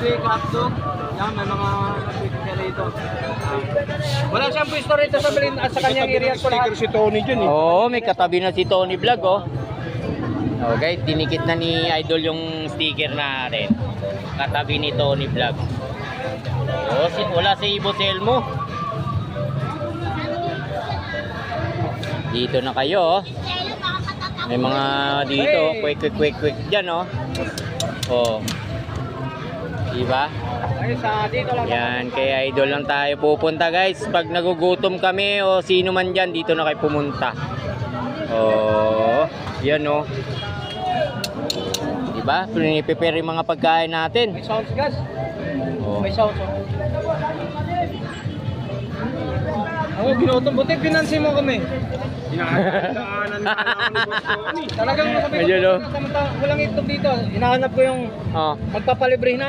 quick hotdog. Yan, may mga quick siya rito. Ah. Wala siyang pwesto rito sa Berlin at sa kanyang area ko lahat. si Tony dyan Oo, may katabi na si Tony Vlog, oh. Okay, dinikit na ni Idol yung sticker natin. Katabi ni Tony Vlog. Oh, si, wala si Ibo Selmo. Dito na kayo, oh. May mga dito, quick, quick, quick, quick dyan, oh. Oh. Diba? Ay, sa dito lang. Yan, kay Idol lang tayo pupunta guys. Pag nagugutom kami o sino man dyan, dito na kayo pumunta. Oh, yan oh. Diba? Yung mga pagkain natin. May sounds gas. Oh. May sounds. Oh. Ako, binutom buti, pinansin mo kami. Tony. Talagang sabi ko, oh. walang itlog dito. Hinahanap ko yung Oh. magpapalibre. Hinahanap